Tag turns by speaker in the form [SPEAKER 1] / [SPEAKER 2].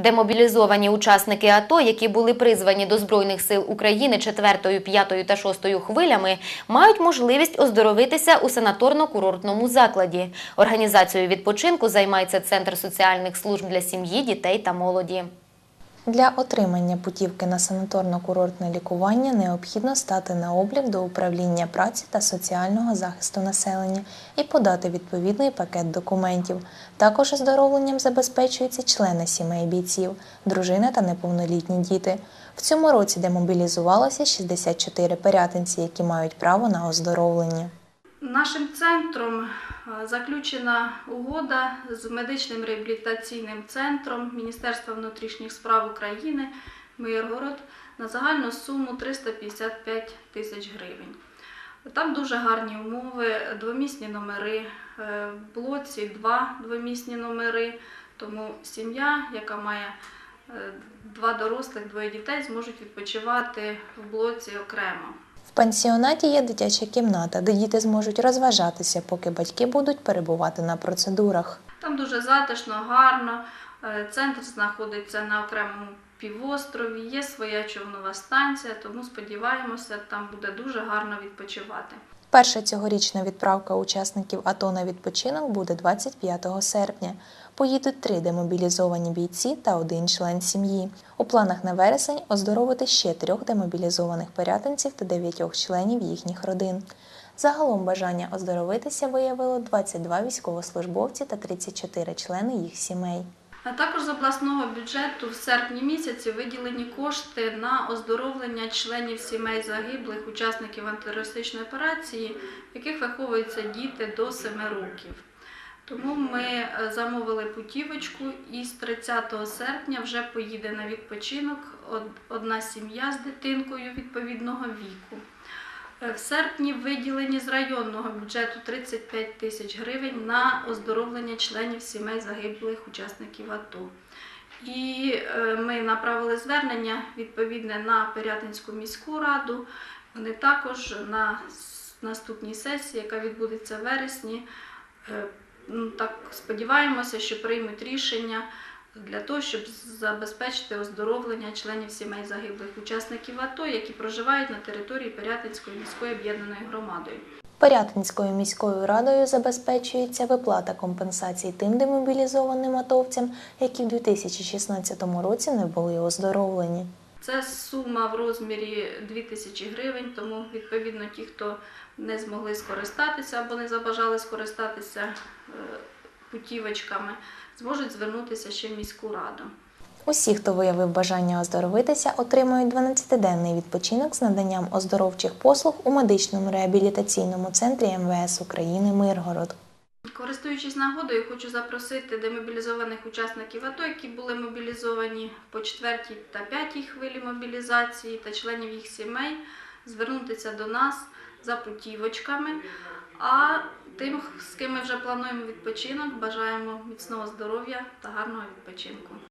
[SPEAKER 1] Демобілізовані учасники АТО, які були призвані до Збройних сил України 4, 5 та 6 хвилями, мають можливість оздоровитися у санаторно-курортному закладі. Організацією відпочинку займається Центр соціальних служб для сім'ї, дітей та молоді.
[SPEAKER 2] Для отримання путівки на санаторно-курортне лікування необхідно стати на облік до управління праці та соціального захисту населення і подати відповідний пакет документів. Також оздоровленням забезпечуються члени сімей бійців, дружина та неповнолітні діти. В цьому році демобілізувалося 64 пирятинці, які мають право на оздоровлення.
[SPEAKER 3] Нашим центром заключена угода з медичним реабілітаційним центром Міністерства внутрішніх справ України Миргород на загальну суму 355 тисяч гривень. Там дуже гарні умови, двомісні номери, е, в блоці два двомісні номери. Тому сім'я, яка має е, два дорослих, двоє дітей, зможуть відпочивати в блоці окремо.
[SPEAKER 2] В пансіонаті є дитяча кімната, де діти зможуть розважатися, поки батьки будуть перебувати на процедурах.
[SPEAKER 3] Там дуже затишно, гарно. Е, Центр знаходиться на окремому півострові, є своя човнова станція, тому сподіваємося, там буде дуже гарно відпочивати.
[SPEAKER 2] Перша цьогорічна відправка учасників АТО на відпочинок буде 25 серпня. Поїдуть три демобілізовані бійці та один член сім'ї. У планах на вересень оздоровити ще трьох демобілізованих порятинців та дев'ятьох членів їхніх родин. Загалом бажання оздоровитися виявило 22 військовослужбовці та 34 члени їх сімей.
[SPEAKER 3] А також з обласного бюджету в серпні місяці виділені кошти на оздоровлення членів сімей загиблих учасників антитерористичної операції, в яких виховуються діти до 7 років. Тому ми е, замовили путівочку і з 30 серпня вже поїде на відпочинок одна сім'я з дитинкою відповідного віку. Е, В серпні виділені з районного бюджету 35 тисяч гривень на оздоровлення членів сімей загиблих учасників АТО. І е, ми направили звернення відповідне на Пирятинську міську раду. Вони також на наступній сесії, яка відбудеться в вересні, е, так сподіваємося, що приймуть рішення для того, щоб забезпечити оздоровлення членів сімей загиблих учасників АТО, які проживають на території Пирятинської міської об'єднаної громадою.
[SPEAKER 2] Порятинською міською радою забезпечується виплата компенсацій тим демобілізованим атовцям, які в 2016 році не були оздоровлені.
[SPEAKER 3] Це сума в розмірі 2 тисячі гривень, тому відповідно ті, хто не змогли скористатися або не забажали скористатися е, путівочками, зможуть звернутися ще в міську раду.
[SPEAKER 2] Усі, хто виявив бажання оздоровитися, отримують 12-денний відпочинок з наданням оздоровчих послуг у медичному реабілітаційному центрі МВС України Миргород.
[SPEAKER 3] Користуючись нагодою, хочу запросити демобілізованих учасників АТО, які були мобілізовані по четвертій та п'ятій хвилі мобілізації та членів їх сімей, звернутися до нас за путівочками. А тим, з ким ми вже плануємо відпочинок, бажаємо міцного здоров'я та гарного відпочинку.